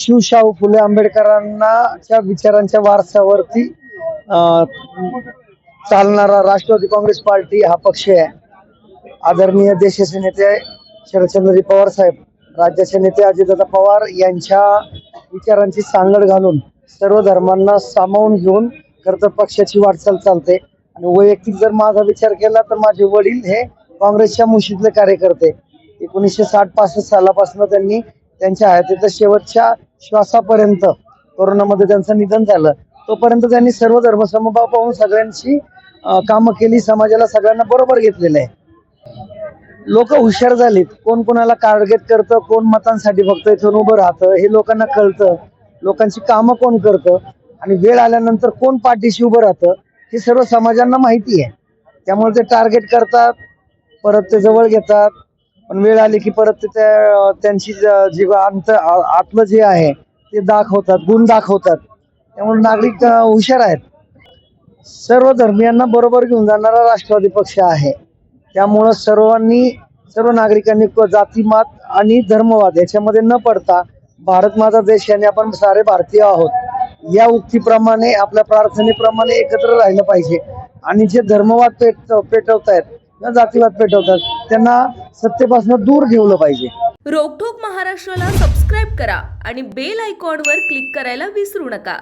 शिवशाहू फुले आंबेडकरांनाच्या विचारांच्या वारसावरती चालणारा राष्ट्रवादी काँग्रेस पार्टी हा पक्ष आहे. आदरणीय देशाचे नेते शरदचंद्रजी पवार साहेब राज्याचे नेते अजितदादा पवार यांच्या विचारांची सांगड घालून सर्व धर्मांना सामावून घेऊन खरं तर पक्षाची वाटचाल चालते. आणि वैयक्तिक जर माझा विचार केला तर माझे वडील हे काँग्रेसच्या मुशीतले कार्यकर्ते. एकोणीसशे साठ पासष्ट सालापासून त्यांनी त्यांच्या हयातीच्या शेवटच्या श्वासापर्यंत कोरोनामध्ये त्यांचं निधन झालं. तोपर्यंत त्यांनी सर्व धर्मसमभाव पाहून सगळ्यांची कामं केली. समाजाला सगळ्यांना बरोबर घेतलेलं आहे. लोक हुशार झालीत. कोण कोणाला टार्गेट करतं कोण मतांसाठी फक्त इथून उभं राहतं हे लोकांना कळतं. लोकांची कामं कोण करतं आणि वेळ आल्यानंतर कोण पाठीशी उभं राहतं हे सर्व समाजांना माहिती आहे. त्यामुळे ते टार्गेट करतात परत ते जवळ घेतात. पण वेळ आली की परत ते त्या- त्यांची ज- जी अंत आतलं जे आहे ते दाखवतात गुण दाखवतात. त्यामुळे नागरिक हुशार आहेत. सर्व धर्मियांना बरोबर घेऊन जाणारा राष्ट्रवादी पक्ष आहे. त्यामुळं सर्वांनी सर्व नागरिकांनी जातीमात आणि धर्मवाद याच्यामध्ये न पडता भारत माझा देश आणि आपण सारे भारतीय आहोत. या उक्तीप्रमाणे आपल्या प्रार्थनेप्रमाणे एकत्र राहिलं पाहिजे. आणि जे धर्मवाद पेट पेटवतायत किंवा जातीवाद पेटवतात त्यांना सत्तेपासून दूर ठेवलं पाहिजे. रोकठोक महाराष्ट्राला सबस्क्राईब करा आणि बेल आयकॉनवर क्लिक करायला विसरू नका.